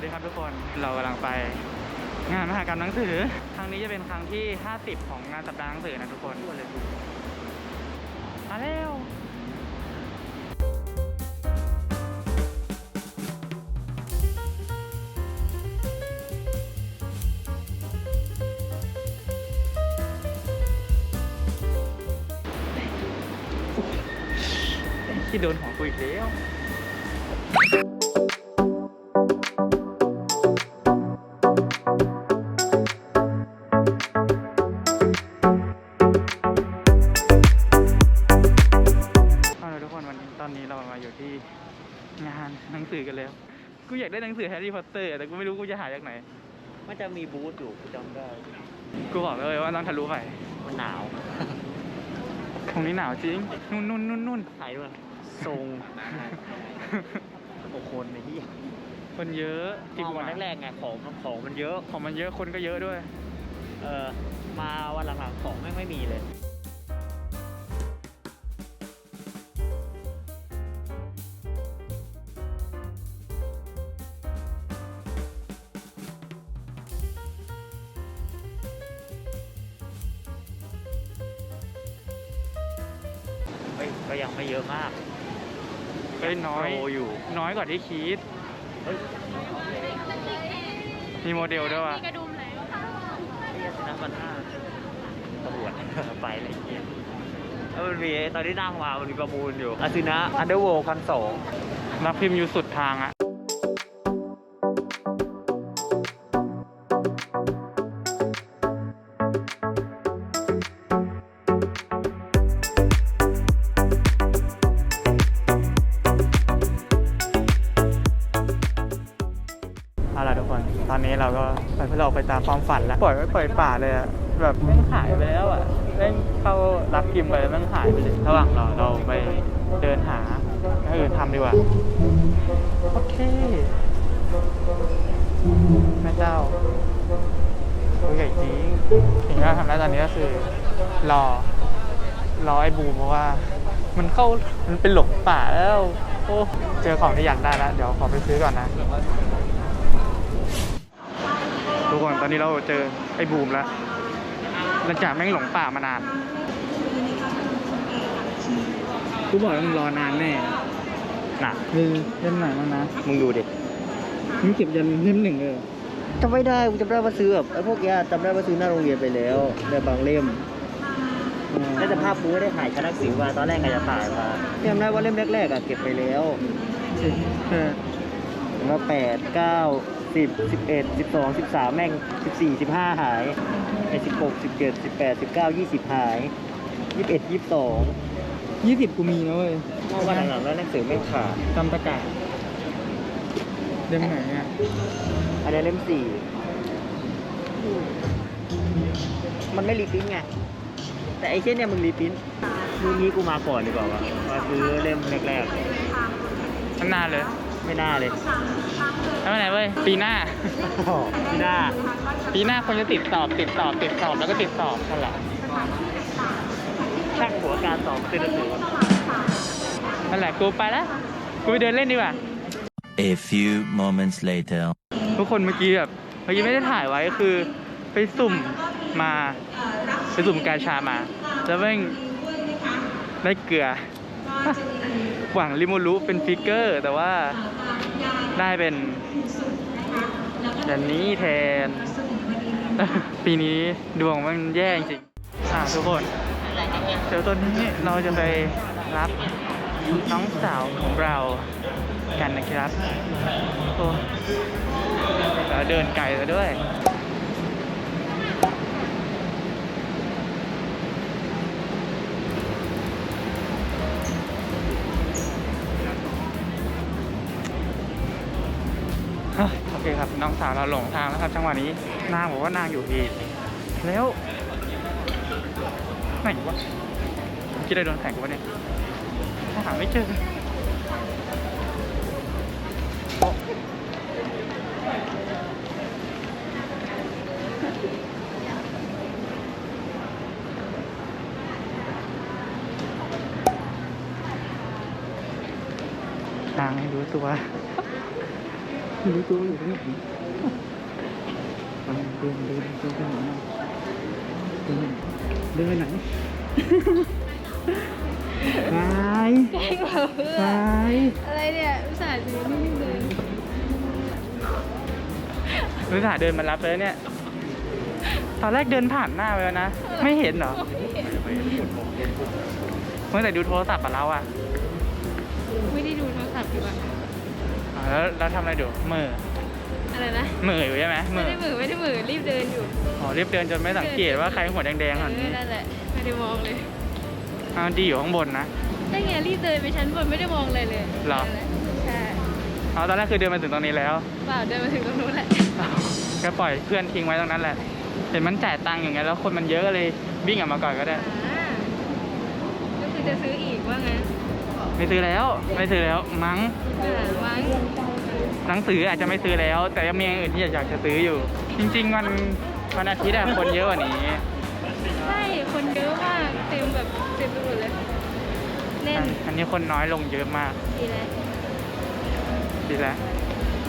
วัสดีครับทุกคน เรากำลังไปงานมหกรรมหนังสือ ครั้งนี้จะเป็นครั้งที่ 50 ของงานสัปดาห์หนังสือนะทุกคนมาเร็วที่โดนหัวกูอีกแล้ว งานหนังสือกันแล้ว กูอยากได้หนังสือแฮร์รี่พอตเตอร์แต่กูไม่รู้กูจะหาจากไหน มันจะมีบูธอยู่กูจำได้ กูบอกเลยว่าต้องทะลุไปมันหนาวตรงนี้หนาวจริง นุ่นนุ่นนุ่นนุ่นถ่ายด้วยทรงโอ้คนในที่คนเยอะที่วันแรกๆไงของของมันเยอะ ของมันเยอะคนก็เยอะด้วย เออมาวันหลังๆของไม่งไม่มีเลย ยก็ยังไม่เยอะมากเฮ้ยน้อยโตอยู่ น้อยกว่าที่คิด เฮ้ยมีโมเดลด้วยว่ะมีกระดุมไหนนี่สินะมันห้าตำรวจไปอะไรเงี้ยแล้วมันมีตอนที่นั่งมามันมีประมูลอยู่อาซินะอันเดอร์โวคันสองนักพิมพ์อยู่สุดทางอะ เราไปตามความฝันแล้วปล่อยไว้ปล่อยป่าเลยอะแบบแม่งหายไปแล้วอะแม่งเข้ารับพิมไปแล้วม่งหายไปเลยระหว่างเราเราไปเดินหาอย่างอื่นทำดีกว่า โอเคแม่เจ้าตัวใหญ่จริงสิ่งที่เราทำได้ตอนนี้ก็คือรอรอไอ้บูมเพราะว่า มันเข้ามันเป็นหลงป่าแล้ว โอ้เจอของที่อยากได้แล้ว เดี๋ยวขอไปซื้อก่อนนะ ทุกคนตอนนี้เราเจอไอ้บูมแล้วหลังจากแม่งหลงป่ามานานกูบอกแล้วมึงรอนานแน่น่ะมึงเล่มไหนบ้างนะมึงดูดิมึงเก็บยันเล่มหนึ่งเลยเหรอจำไม่ได้กูจำได้ว่าซื้อแบบไอ้พวกเนี้ยจำได้ว่าซื้อหน้าโรงเรียนไปแล้วในบางเล่มน่าจะภาพกูไม่ได้ถ่ายชั้นหนังสือมาตอนแรกก็จะถ่ายมาจำได้ว่าเล่มแรกๆอะเก็บไปแล้วเออแล้วแปดเก้า สิบสิบเอ็ดสิบสองสิบสามแม่งสิบสี่สิบห้าหายไอ้สิบหกสิบเจ็ดสิบแปดสิบเก้ายี่สิบหายยี่สิบเอ็ดยี่สิบสองยี่สิบกูมีนะเว้ยเมื่อวันหลังๆแล้วหนังสือไม่ขาดจำตะกาเล่มไหนอะอันนี้เล่มสี่มันไม่รีพรินท์ไง แต่ไอ้เช่นเนี่ยมึงรีพรินท์รุ่นนี้กูมาก่อนดีกว่าวะมาซื้อเล่มแรกตั้งนานเลยๆ ไม่น่าเลยแล้วไหนเว้ยปีหน้าไม่น่าปีหน้าคนจะติดสอบ ติดสอบ ติดสอบแล้วก็ติดสอบนั่นแหละช่างหัวการสอบเป็นหนังสือนั่นแหละกูไปแล้วกูไปเดินเล่นดีกว่า A few moments later. ทุกคนเมื่อกี้แบบเมื่อกี้ไม่ได้ถ่ายไว้คือไปสุ่มมาไปสุ่มกาชามา แล้วแม่งได้เกลือ หวังลิโมรุเป็นฟิกเกอร์ แต่ว่าได้เป็นแบบนี้แทน ปีนี้ดวงมันแย่จริงๆอ่าทุกคน เดี๋ยวตอนนี้เราจะไปรับน้องสาวของเรากันนะครับโอ้แล้วเดินไกลแล้วด้วย น้องสาวเราหลงทางแล้วครับจังหวะนี้นางบอกว่านางอยู่ผิดแล้วไหนวะคิดอะไรโดนแข่งกูวะเนี่ยหาไม่เจอนางรู้ตัว ไม่รู้ตัวอยู่ตรงไหนเดินเดินเดินไปไหนเดินเดินไปไหนไปแกล้งเราเพื่อไปอะไรเนี่ยอุตส่าห์ซื้อนี่เลยรู้สาห์เดินมารับเลยเนี่ย ตอนแรกเดินผ่านหน้าไปแล้วนะ ไม่เห็นเหรอเมื่อแต่ดูโทรศัพท์กับเราอะไม่ได้ดูโทรศัพท์อยู่อะ แล้วเราทำอะไรดูมืออะไรนะมืออยู่ใช่ไหมมืไม่อได้มือไม่ได้มือรีบเดินอยู่อ๋อรีบเดินจนไม่สังเกตว่าใครหัวแดงๆเอหันอนั่นแหละไม่ได้มองเลยอ้าวดีอยู่ข้างบนนะ ได้ไงรีบเดินไปชั้นบนไม่ได้มองเลยเลยหรอนั่นแหละใช่เอาตอนแรกคือเดินมาถึงตรงนี้แล้วเปล่าเดินมาถึงตรงนู้นแหละอ้าวก็ปล่อยเพื่อนทิ้งไว้ตรงนั้นแหละเห็นมันจ่ายตังค์อย่างเงี้ยแล้วคนมันเยอะก็เลยวิ่งออกมาก่อนก็ได้ อ่าก็คือจะซื้ออีกว่างั้น ไม่ซื้อแล้ว ไม่ซื้อแล้วมั้งอ่ามั้งหนังสืออาจจะไม่ซื้อแล้ว แต่ยังมีอย่างอื่นที่อยากจะซื้ออยู่ จริงๆวันวันอาทิตย์อะคนเยอะกว่านี้ ใช่ คนเยอะมาก เต็มแบบเต็มไปหมดเลยแน่นอันนี้คนน้อยลงเยอะมาก ดีแล้ว ดีแล้ว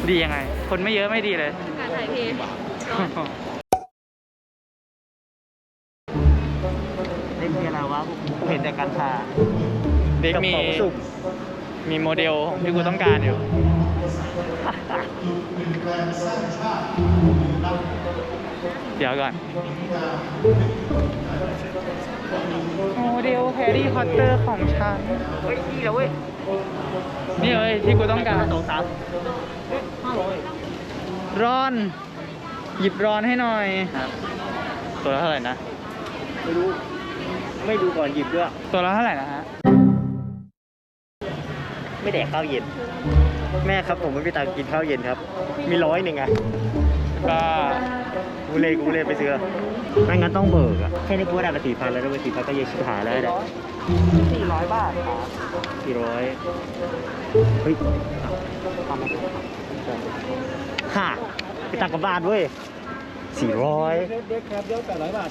ดียังไง คนไม่เยอะไม่ดีเลย การถ่ายเทร้อนเด็กมีอะไรวะกูเห็นแต่การพา เด็กมีบของสุ่มมีโมเดลที่กูต้องการอยู่เดี๋ยวก่อน โมเดลแฮร์รี่พอตเตอร์ของฉันเฮ้ยนี่แล้วเว้ย นี่เลยที่กูต้องการสองสามห้าร้อยรอน หยิบรอนให้หน่อย ตัวละเท่าไหร่นะ ไม่รู้ ไม่ดูก่อนหยิบด้วย ตัวละเท่าไหร่นะฮะ ไม่แดกข้าวเย็น แม่ครับผมไม่มีตังค์กินข้าวเย็นครับ มีร้อยหนึ่งอะก็กูเลยกูเลยไปซื้อไม่งั้นต้องเบิกอะแค่นี้กูก็ได้มาสี่พันแล้วด้วยสี่พันก็เยอะชิบหายแล้วเนี่ยสี่ร้อยบาทครับสี่ร้อยเฮ้ยห้าไปตังค์กับบ้านเว้ยสี่ร้อยเด็กครับเดี๋ยวแปดร้อยบาท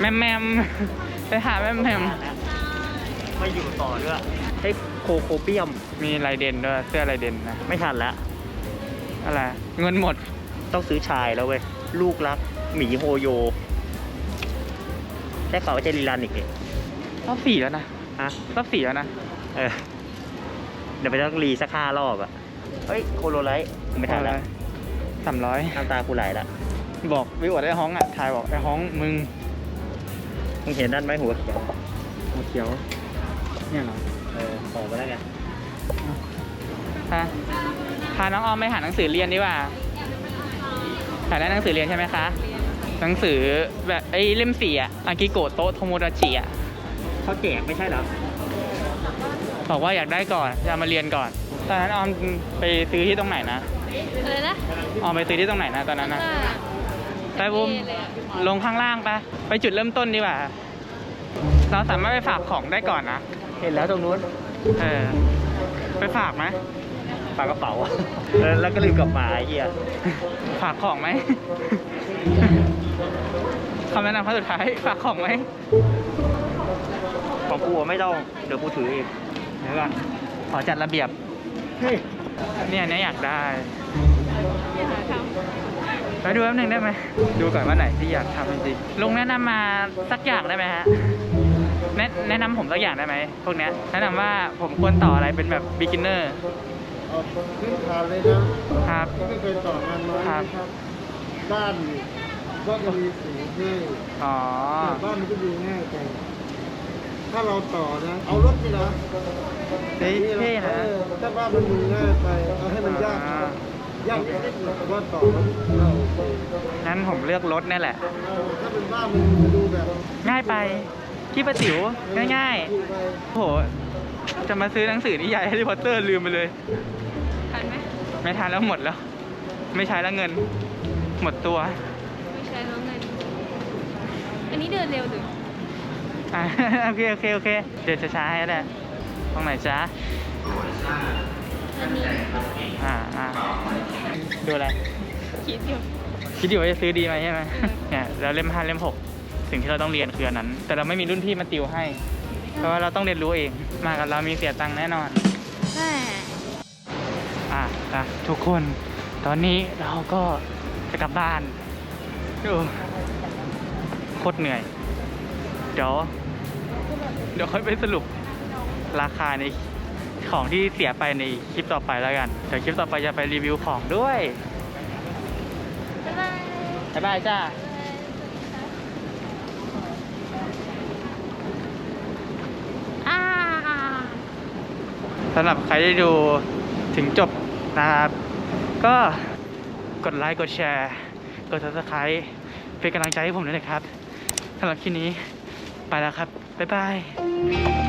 แมมแมมไปหาแมมแมมไม่อยู่ต่อด้วยให้โคโคเปียมมีลายเด่นด้วยเสื้อลายเด่นนะไม่ทันแล้วอะไรเงินหมดต้องซื้อชายแล้วเว้ยลูกรักหมีโฮโยได้ข่าวว่าจะรีรันอีกเนี่ยรอบสี่แล้วนะฮะรอบสี่แล้วนะเออเดี๋ยวไปต้องรีสักห้ารอบอะเฮ้ยโคโลไลท์ไม่ทันแล้วสามร้อยน้ำตากูไหลละบอกวิวอดไอ้ฮ้องอะถ่ายบอกไอ้ฮ้องมึง มึงเห็นนั่นไหมหัวเขียวหัวเขียว เนี่ยเหรอ เออขอมาแล้วไงพาพาน้องออมไปหาหนังสือเรียนดีกว่าหาได้หนังสือเรียนใช่ไหมคะ หนังสือแบบไอ้เล่มสี่อะอากิโกะโตะโทโมดาจิอะเขาแจกไม่ใช่เหรอ บอกว่าอยากได้ก่อนจะเอามาเรียนก่อน ตอนนั้นออมไปซื้อที่ตรงไหนนะ อะไรนะ ออมไปซื้อที่ตรงไหนนะตอนนั้นนะว่า ไปบุมเท่เลยอะลงข้างล่างไปะไปจุดเริ่มต้นดีกว่า เราสามารถไปฝากของได้ก่อนนะ เห็นแล้วตรงนู้น เออ ไปฝากไหมฝากกระเป๋าอะเออแล้วก็ลืมกลับมาไอ้เหี้ยฝากของไหมคำแนะนำข้อสุดท้ายฝากของไหมของกูอะไม่ต้อง เดี๋ยวกูถือเองเดี๋ยวก่อนขอจัดระเบียบเฮ้ยเนี่ยเนี่ยอยากได้อย่าหาท ไปดูแป๊บหนึงได้ไหม ดูก่อนว่าไหนที่อยากทำจริงๆลุงแนะนำมาสักอย่างได้ไหมฮะ แนะแนะนำผมสักอย่างได้ไหมพวกเนี้ยแนะนำว่าผมควรต่ออะไรเป็นแบบ beginner เอาพื้นฐานเลยนะครับ ที่ไม่เคยต่องานไม้ครับ นะครับบ้านก็จะมีสีที่อ๋อ แต่บ้านมันก็ดูง่ายไปถ้าเราต่อนะ เอารถนี่นะเฮ้ยเท่นะ เออถ้าบ้านมันดูง่ายไปเอาให้มันยากอ่า ยากนิดๆหน่อยแต่ว่าต่อแล้วเราโอเคงั้นผมเลือกรถนี่แหละเออถ้าเป็นบ้านมันดูแบบง่ายไปขี้ประติ๋วง่ายดูไปๆโห จะมาซื้อหนังสือนิยายแฮร์รี่พอตเตอร์ลืมไปเลยำทันไหมไม่ทันแล้วหมดแล้ว ไม่ใช้แล้วเงิน หมดตัว ไม่ใช่แล้วเงินอันนี้เดินเร็วหรืออะ โอเค โอเค โอเค เดี๋ยวจะช้าให้ก็ได้ตรงไหนจ้า อันนี้อ่าอ่าดูอะไร คิดอยู่คิดอยู่ว่าจะซื้อดีไหมใช่ไหมเนี่ยแล้วเล่มห้าเล่มหกสิ่งที่เราต้องเรียนคืออันนั้น แต่เราไม่มีรุ่นพี่มาติวให้ เพราะว่าเราต้องเรียนรู้เอง มากับเรามีเสียตังค์แน่นอนใช่อะนะทุกคน ตอนนี้เราก็จะกลับบ้านดูโคตรเหนื่อย เดี๋ยว เดี๋ยวค่อยไปสรุปราคาใน ของที่เสียไปในคลิปต่อไปแล้วกัน เดี๋ยวคลิปต่อไปจะไปรีวิวของด้วยบ๊ายบายบ๊ายบายจ้าสำหรับใครที่ดูถึงจบนะครับ ก็กดไลค์กดแชร์ กด subscribe เป็นกำลังใจให้ผมด้วยนะครับสำหรับคลิปนี้ไปแล้วครับ บ๊ายบาย